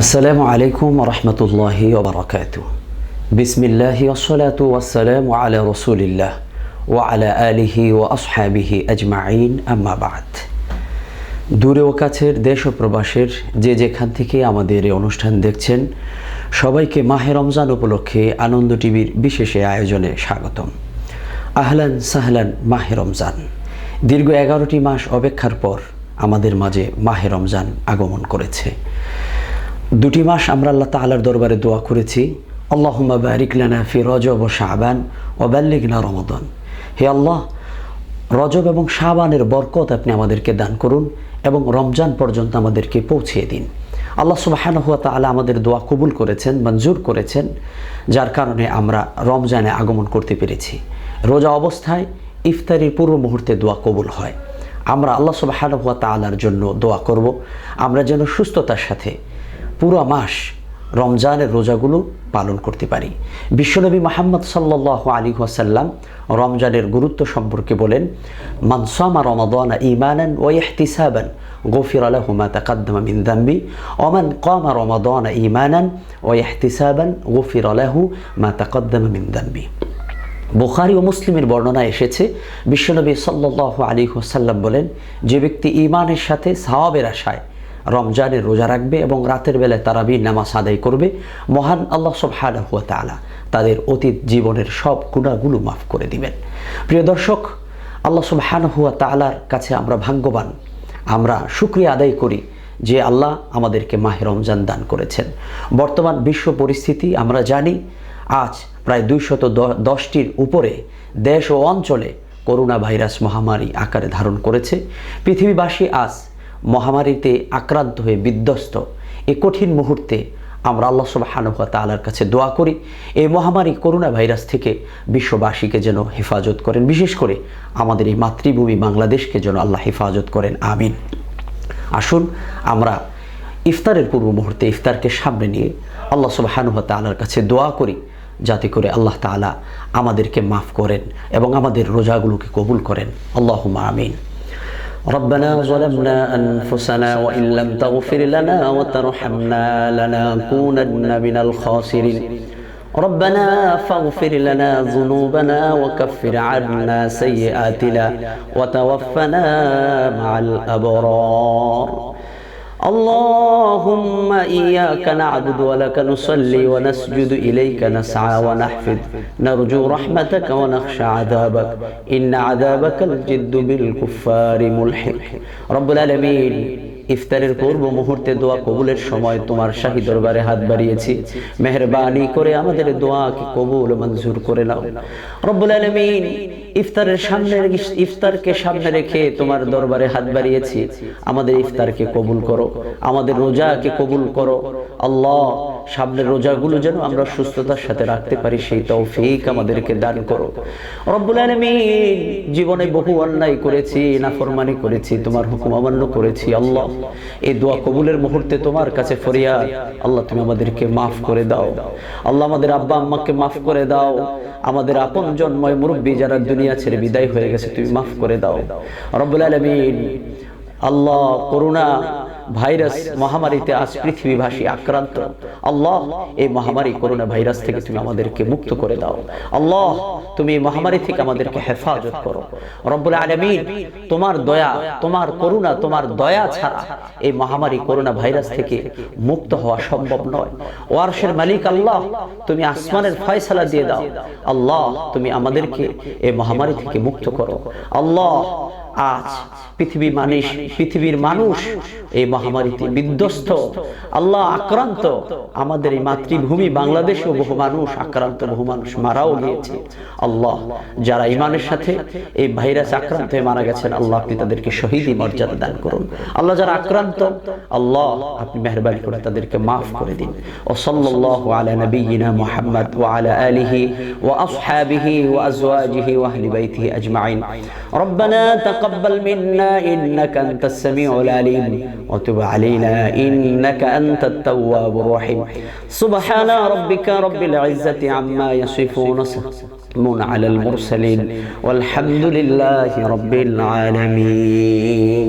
আসসালামু আলাইকুম রহমতুল্লাহ ওবরাকাত বিসমিল্লাহ ওসলাত ওয়াসালাম আলা রসুলিল্লাহ ও আলা আলিহি ও আসহাবিহি আজমাইন আম্মাবাদ দূরে ও কাছের দেশ ও প্রবাসের যে যেখান থেকে আমাদের এই অনুষ্ঠান দেখছেন, সবাইকে মাহে রমজান উপলক্ষে আনন্দ টিভির বিশেষ আয়োজনে স্বাগতম। আহলান সাহলান মাহে রমজান। দীর্ঘ এগারোটি মাস অপেক্ষার পর আমাদের মাঝে মাহে রমজান আগমন করেছে। দুটি মাস আমরা আল্লাহ তাআলার দরবারে দোয়া করেছি। আল্লাহুম্মা বারিক লানা ফি রজব ও শাবান ও বাল্লিগনা রমাদান। হে আল্লাহ, রজব এবং শাবানের বরকত আপনি আমাদেরকে দান করুন এবং রমজান পর্যন্ত আমাদেরকে পৌঁছিয়ে দিন। আল্লাহ সুবাহান হুয়া তাআলা আমাদের দোয়া কবুল করেছেন, মঞ্জুর করেছেন, যার কারণে আমরা রমজানে আগমন করতে পেরেছি। রোজা অবস্থায় ইফতারির পূর্ব মুহূর্তে দোয়া কবুল হয়। আমরা আল্লাহ সুবাহান হুয়া তাআলার জন্য দোয়া করব। আমরা যেন সুস্থতার সাথে পুরো মাস রমজানের রোজাগুলো পালন করতে পারি। বিশ্বনবী মাহমদ সাল্লাহ আলী ওয়াসাল্লাম রমজানের গুরুত্ব সম্পর্কে বলেন মানসামা রমাদানা ইমানান ও ইহতিসাবান, গফির আলাহু মা তাকাদ্দামা মিন দাম্বি ওমান কামা রমাদানা ইমানান ও ইহতিসাবান, গফির আলাহু মা তাকাদ্দামা মিন দাম্বি। বুখারি ও মুসলিমের বর্ণনা এসেছে, বিশ্বনবী সাল্লাহ আলী ওসাল্লাম বলেন, যে ব্যক্তি ইমানের সাথে সাহাবের আশায় রমজানের রোজা রাখবে এবং রাতের বেলায় তারাবির নামাজ আদায় করবে। মহান আল্লাহ সুবহানাহু ওয়া তাআলা তাদের অতীত জীবনের সব গুণাগুলো মাফ করে দিবেন। প্রিয় দর্শক, আল্লাহ সুবহানাহু ওয়া তাআলার কাছে আমরা ভাগ্যবান। আমরা শুক্রিয়া আদায় করি যে আল্লাহ আমাদেরকে মাহে রমজান দান করেছেন। বর্তমান বিশ্ব পরিস্থিতি আমরা জানি, আজ প্রায় দুইশত দশটির উপরে দেশ ও অঞ্চলে করোনা ভাইরাস মহামারী আকারে ধারণ করেছে। পৃথিবীবাসী আজ মহামারীতে আক্রান্ত হয়ে বিধ্বস্ত এ কঠিন মুহূর্তে আমরা আল্লাহ সুবাহানুয়া তালার কাছে দোয়া করি, এই মহামারী করোনা ভাইরাস থেকে বিশ্ববাসীকে যেন হেফাজত করেন, বিশেষ করে আমাদের এই মাতৃভূমি বাংলাদেশকে যেন আল্লাহ হেফাজত করেন, আমিন। আসুন, আমরা ইফতারের পূর্ব মুহূর্তে ইফতারকে সামনে নিয়ে আল্লাহ সুবাহানুয়া তালার কাছে দোয়া করি, যাতে করে আল্লাহ তালা আমাদেরকে মাফ করেন এবং আমাদের রোজাগুলোকে কবুল করেন। আল্লাহ আমিন। ربنا ظلمنا أنفسنا وإن لم تغفر لنا وترحمنا لنكونن من الخاسرين. ربنا فاغفر لنا ذنوبنا وكفر عنا سيئاتنا وتوفنا مع الأبرار. اللهم إياك نعبد ولك نصلي ونسجد إليك نسعى ونحفد. نرجو رحمتك ونخشى عذابك. إن عذابك الجد بالكفار ملحق. رب العالمين. ইফতারের পূর্ব মুহূর্তে দোয়া কবুলের সময় তোমার শাহী দরবারে হাত বাড়িয়েছি। মেহরবানি করে আমাদের দোয়াকে কবুল মঞ্জুর করে নাও। রব্বুল আলমিন, ইফতারের সামনে ইফতারকে সামনে রেখে তোমার দরবারে হাত বাড়িয়েছি। আমাদের ইফতারকে কবুল করো, আমাদের রোজাকে কবুল করো। আল্লাহ, সামনের রোজাগুলো যেন আমরা সুস্থতার সাথে রাখতে পারি, সেই তৌফিক আমাদেরকে দান করো। রব্বুল আলমিন, জীবনে বহু অন্যায় করেছি, নাফরমানি করেছি, তোমার হুকুম অমান্য করেছি, আল্লাহ। এই দোয়া কবুলের মুহূর্তে তোমার কাছে ফরিয়া আল্লাহ, তুমি আমাদেরকে মাফ করে দাও। আল্লাহ, আমাদের আব্বা আম্মাকে মাফ করে দাও। আমাদের আপন জন্ময় মুরব্বী যারা দুনিয়া ছেড়ে বিদায় হয়ে গেছে, তুমি মাফ করে দাও। রব্বুল আলমিন, আল্লাহ, করুণা ভাইরাস মহামারীতে আজ পৃথিবীবাসী আক্রান্ত। আল্লাহ, এই মহামারী করোনা ভাইরাস থেকে তুমি আমাদেরকে মুক্ত করে দাও। আল্লাহ, তুমি এই মহামারী থেকে আমাদেরকে হেফাজত করো। রব্বুল আলমিন, তোমার দয়া, তোমার করুণা, তোমার দয়া ছাড়া এই মহামারী করোনা ভাইরাস থেকে মুক্ত হওয়া সম্ভব নয়। ওয়ারশের মালিক আল্লাহ, তুমি আসমানের ফয়সালা দিয়ে দাও। আল্লাহ, তুমি আমাদেরকে এই মহামারী থেকে মুক্ত করো। আল্লাহ আজ পৃথিবী মানুষ, পৃথিবীর মানুষ, এই মহামারীতে বিধ্বস্ত, আল্লাহ আক্রান্ত, আমাদের এই মাতৃভূমি বাংলাদেশেও বহু মানুষ আক্রান্ত, বহু মানুষ মারাও গিয়েছে। আল্লাহ যারা ইমানের সাথে এই ভাইরাস আক্রান্ত হয়ে মারা গেছেন, আল্লাহ আপনি তাদেরকে শহীদই মর্যাদা দান করুন। আল্লাহ যারা আক্রান্ত, আল্লাহ আপনি মেহরবানি করে তাদেরকে মাফ করে দিন। ও সাল্লাহ আলা নবীনা মোহাম্মদ ও আলা আলিহি ও আসহাবিহি ও আজওয়াজিহি ওয়াহলি বাইতিহি আজমাইন। রব্বানা তাক تقبل منا إنك أنت السميع العليم. وتب علينا إنك أنت التواب الرحيم. سبحان ربك رب العزة عما يصفون سلام على المرسلين والحمد لله رب العالمين.